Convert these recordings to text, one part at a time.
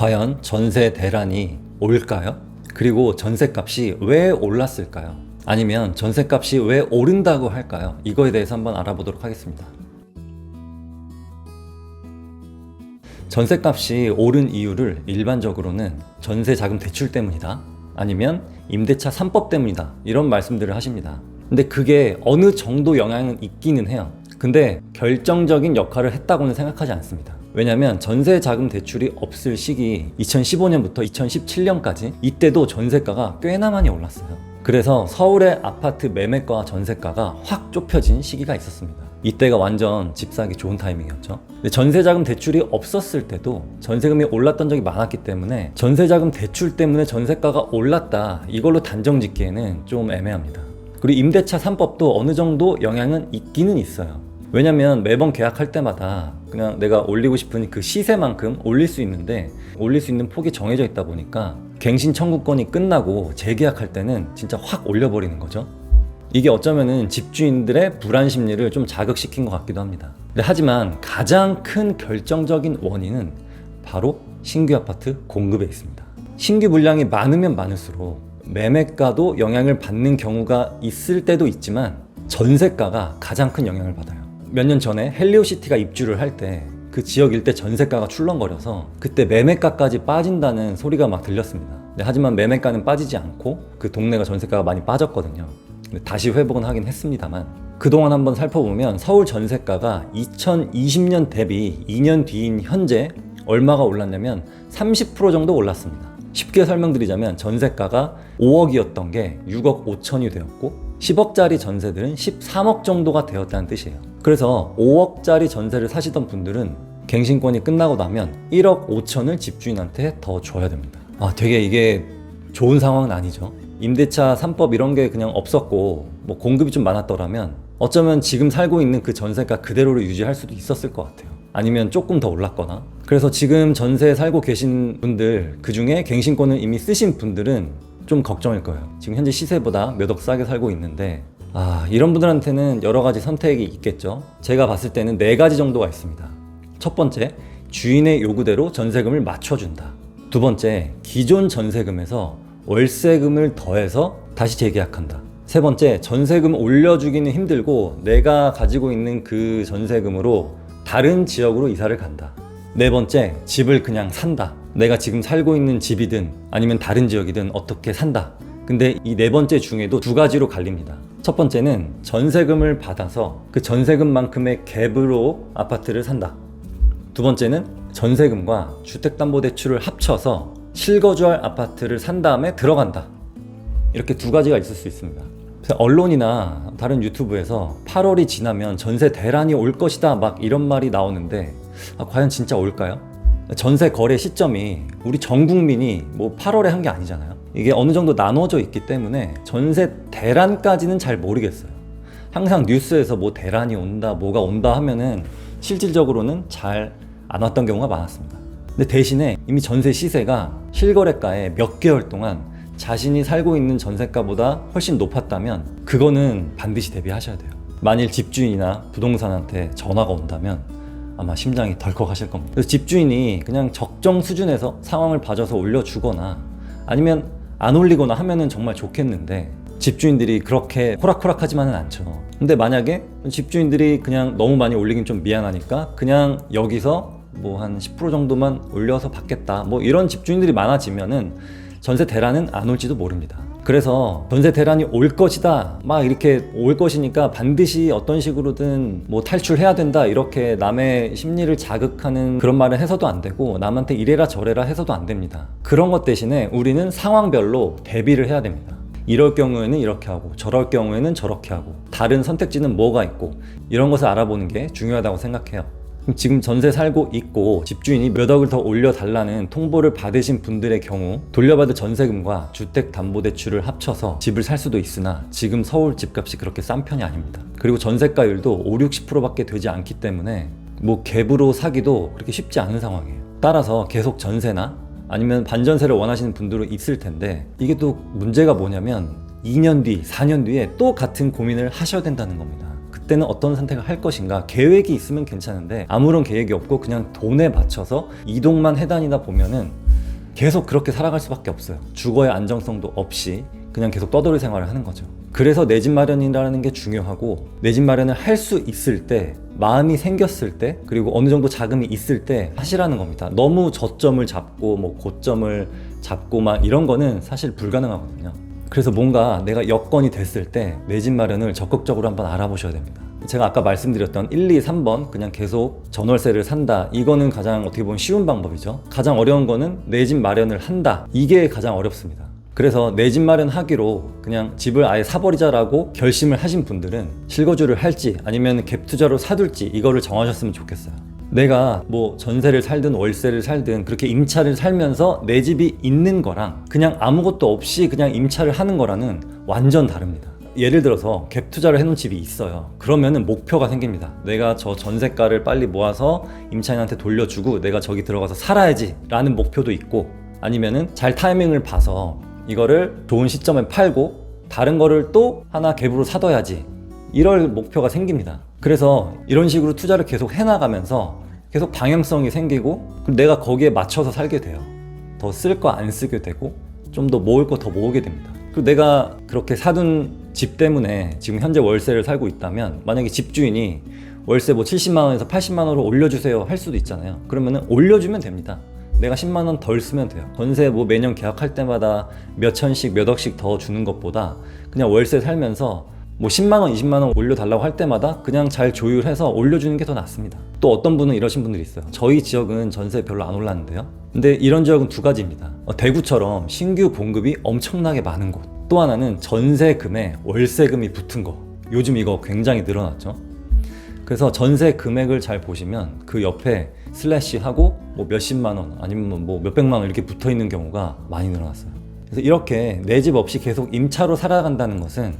과연 전세 대란이 올까요? 그리고 전세 값이 왜 올랐을까요? 아니면 전세 값이 왜 오른다고 할까요? 이거에 대해서 한번 알아보도록 하겠습니다. 전세 값이 오른 이유를 일반적으로는 전세 자금 대출 때문이다. 아니면 임대차 3법 때문이다. 이런 말씀들을 하십니다. 근데 그게 어느 정도 영향은 있기는 해요. 근데 결정적인 역할을 했다고는 생각하지 않습니다. 왜냐면 전세 자금 대출이 없을 시기 2015년부터 2017년까지 이때도 전세가가 꽤나 많이 올랐어요. 그래서 서울의 아파트 매매가와 전세가가 확 좁혀진 시기가 있었습니다. 이때가 완전 집 사기 좋은 타이밍이었죠. 전세자금 대출이 없었을 때도 전세금이 올랐던 적이 많았기 때문에 전세자금 대출 때문에 전세가가 올랐다 이걸로 단정 짓기에는 좀 애매합니다. 그리고 임대차 3법도 어느 정도 영향은 있기는 있어요. 왜냐면 매번 계약할 때마다 그냥 내가 올리고 싶은 그 시세만큼 올릴 수 있는데 올릴 수 있는 폭이 정해져 있다 보니까 갱신 청구권이 끝나고 재계약할 때는 진짜 확 올려버리는 거죠. 이게 어쩌면은 집주인들의 불안 심리를 좀 자극시킨 것 같기도 합니다. 하지만 가장 큰 결정적인 원인은 바로 신규 아파트 공급에 있습니다. 신규 물량이 많으면 많을수록 매매가도 영향을 받는 경우가 있을 때도 있지만 전세가가 가장 큰 영향을 받아요. 몇 년 전에 헬리오시티가 입주를 할 때 그 지역 일대 전세가가 출렁거려서 그때 매매가까지 빠진다는 소리가 막 들렸습니다. 하지만 매매가는 빠지지 않고 그 동네가 전세가가 많이 빠졌거든요. 다시 회복은 하긴 했습니다만 그동안 한번 살펴보면 서울 전세가가 2020년 대비 2년 뒤인 현재 얼마가 올랐냐면 30% 정도 올랐습니다. 쉽게 설명드리자면 전세가가 5억이었던 게 6억 5천이 되었고 10억짜리 전세들은 13억 정도가 되었다는 뜻이에요. 그래서 5억짜리 전세를 사시던 분들은 갱신권이 끝나고 나면 1억 5천을 집주인한테 더 줘야 됩니다. 아, 되게 이게 좋은 상황은 아니죠. 임대차 3법 이런 게 그냥 없었고 뭐 공급이 좀 많았더라면 어쩌면 지금 살고 있는 그 전세가 그대로를 유지할 수도 있었을 것 같아요. 아니면 조금 더 올랐거나. 그래서 지금 전세에 살고 계신 분들 그 중에 갱신권을 이미 쓰신 분들은 좀 걱정일 거예요. 지금 현재 시세보다 몇 억 싸게 살고 있는데 아 이런 분들한테는 여러 가지 선택이 있겠죠. 제가 봤을 때는 네 가지 정도가 있습니다. 첫 번째 주인의 요구대로 전세금을 맞춰준다. 두 번째 기존 전세금에서 월세금을 더해서 다시 재계약한다. 세 번째, 전세금 올려주기는 힘들고 내가 가지고 있는 그 전세금으로 다른 지역으로 이사를 간다. 네 번째, 집을 그냥 산다. 내가 지금 살고 있는 집이든 아니면 다른 지역이든 어떻게 산다. 근데 이 네 번째 중에도 두 가지로 갈립니다. 첫 번째는 전세금을 받아서 그 전세금만큼의 갭으로 아파트를 산다. 두 번째는 전세금과 주택담보대출을 합쳐서 실거주할 아파트를 산 다음에 들어간다. 이렇게 두 가지가 있을 수 있습니다. 언론이나 다른 유튜브에서 8월이 지나면 전세 대란이 올 것이다 막 이런 말이 나오는데 아, 과연 진짜 올까요? 전세 거래 시점이 우리 전 국민이 뭐 8월에 한 게 아니잖아요. 이게 어느 정도 나눠져 있기 때문에 전세 대란까지는 잘 모르겠어요. 항상 뉴스에서 뭐 대란이 온다, 뭐가 온다 하면은 실질적으로는 잘 안 왔던 경우가 많았습니다. 근데 대신에 이미 전세 시세가 실거래가의 몇 개월 동안 자신이 살고 있는 전세가보다 훨씬 높았다면 그거는 반드시 대비하셔야 돼요. 만일 집주인이나 부동산한테 전화가 온다면 아마 심장이 덜컥 하실 겁니다. 그래서 집주인이 그냥 적정 수준에서 상황을 봐줘서 올려주거나 아니면 안 올리거나 하면은 정말 좋겠는데 집주인들이 그렇게 호락호락하지만은 않죠. 근데 만약에 집주인들이 그냥 너무 많이 올리긴 좀 미안하니까 그냥 여기서 뭐 한 10% 정도만 올려서 받겠다. 뭐 이런 집주인들이 많아지면은 전세 대란은 안 올지도 모릅니다. 그래서 전세 대란이 올 것이다. 막 이렇게 올 것이니까 반드시 어떤 식으로든 뭐 탈출해야 된다. 이렇게 남의 심리를 자극하는 그런 말을 해서도 안 되고 남한테 이래라 저래라 해서도 안 됩니다. 그런 것 대신에 우리는 상황별로 대비를 해야 됩니다. 이럴 경우에는 이렇게 하고 저럴 경우에는 저렇게 하고 다른 선택지는 뭐가 있고 이런 것을 알아보는 게 중요하다고 생각해요. 지금 전세 살고 있고 집주인이 몇 억을 더 올려달라는 통보를 받으신 분들의 경우 돌려받을 전세금과 주택담보대출을 합쳐서 집을 살 수도 있으나 지금 서울 집값이 그렇게 싼 편이 아닙니다. 그리고 전세가율도 5, 60%밖에 되지 않기 때문에 뭐 갭으로 사기도 그렇게 쉽지 않은 상황이에요. 따라서 계속 전세나 아니면 반전세를 원하시는 분들도 있을 텐데 이게 또 문제가 뭐냐면 2년 뒤, 4년 뒤에 또 같은 고민을 하셔야 된다는 겁니다. 그때는 어떤 선택을 할 것인가 계획이 있으면 괜찮은데 아무런 계획이 없고 그냥 돈에 맞춰서 이동만 해다니다 보면은 계속 그렇게 살아갈 수밖에 없어요. 주거의 안정성도 없이 그냥 계속 떠돌이 생활을 하는 거죠. 그래서 내 집 마련이라는 게 중요하고 내 집 마련을 할 수 있을 때 마음이 생겼을 때 그리고 어느 정도 자금이 있을 때 하시라는 겁니다. 너무 저점을 잡고 뭐 고점을 잡고 막 이런 거는 사실 불가능하거든요. 그래서 뭔가 내가 여건이 됐을 때 내 집 마련을 적극적으로 한번 알아보셔야 됩니다. 제가 아까 말씀드렸던 1, 2, 3번 그냥 계속 전월세를 산다. 이거는 가장 어떻게 보면 쉬운 방법이죠. 가장 어려운 거는 내 집 마련을 한다. 이게 가장 어렵습니다. 그래서 내 집 마련하기로 그냥 집을 아예 사버리자라고 결심을 하신 분들은 실거주를 할지 아니면 갭 투자로 사둘지 이거를 정하셨으면 좋겠어요. 내가 뭐 전세를 살든 월세를 살든 그렇게 임차를 살면서 내 집이 있는 거랑 그냥 아무것도 없이 그냥 임차를 하는 거랑은 완전 다릅니다. 예를 들어서 갭 투자를 해놓은 집이 있어요. 그러면은 목표가 생깁니다. 내가 저 전세가를 빨리 모아서 임차인한테 돌려주고 내가 저기 들어가서 살아야지라는 목표도 있고 아니면은 잘 타이밍을 봐서 이거를 좋은 시점에 팔고 다른 거를 또 하나 갭으로 사둬야지 이럴 목표가 생깁니다. 그래서 이런 식으로 투자를 계속 해나가면서 계속 방향성이 생기고 내가 거기에 맞춰서 살게 돼요. 더 쓸 거 안 쓰게 되고 좀 더 모을 거 더 모으게 됩니다. 그리고 내가 그렇게 사둔 집 때문에 지금 현재 월세를 살고 있다면 만약에 집주인이 월세 뭐 70만 원에서 80만 원으로 올려주세요 할 수도 있잖아요. 그러면은 올려주면 됩니다. 내가 10만 원 덜 쓰면 돼요. 전세 뭐 매년 계약할 때마다 몇 천씩 몇 억씩 더 주는 것보다 그냥 월세 살면서 뭐 10만 원, 20만 원 올려달라고 할 때마다 그냥 잘 조율해서 올려주는 게 더 낫습니다. 또 어떤 분은 이러신 분들이 있어요. 저희 지역은 전세 별로 안 올랐는데요. 근데 이런 지역은 두 가지입니다. 어, 대구처럼 신규 공급이 엄청나게 많은 곳. 또 하나는 전세금에 월세금이 붙은 거. 요즘 이거 굉장히 늘어났죠. 그래서 전세 금액을 잘 보시면 그 옆에 슬래시하고 뭐 몇십만 원 아니면 뭐 몇백만 원 이렇게 붙어 있는 경우가 많이 늘어났어요. 그래서 이렇게 내 집 없이 계속 임차로 살아간다는 것은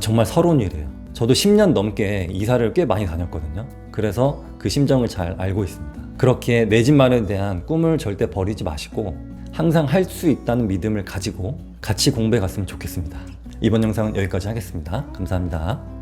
정말 서러운 일이에요. 저도 10년 넘게 이사를 꽤 많이 다녔거든요. 그래서 그 심정을 잘 알고 있습니다. 그렇게 내 집 마련에 대한 꿈을 절대 버리지 마시고 항상 할 수 있다는 믿음을 가지고 같이 공부해 갔으면 좋겠습니다. 이번 영상은 여기까지 하겠습니다. 감사합니다.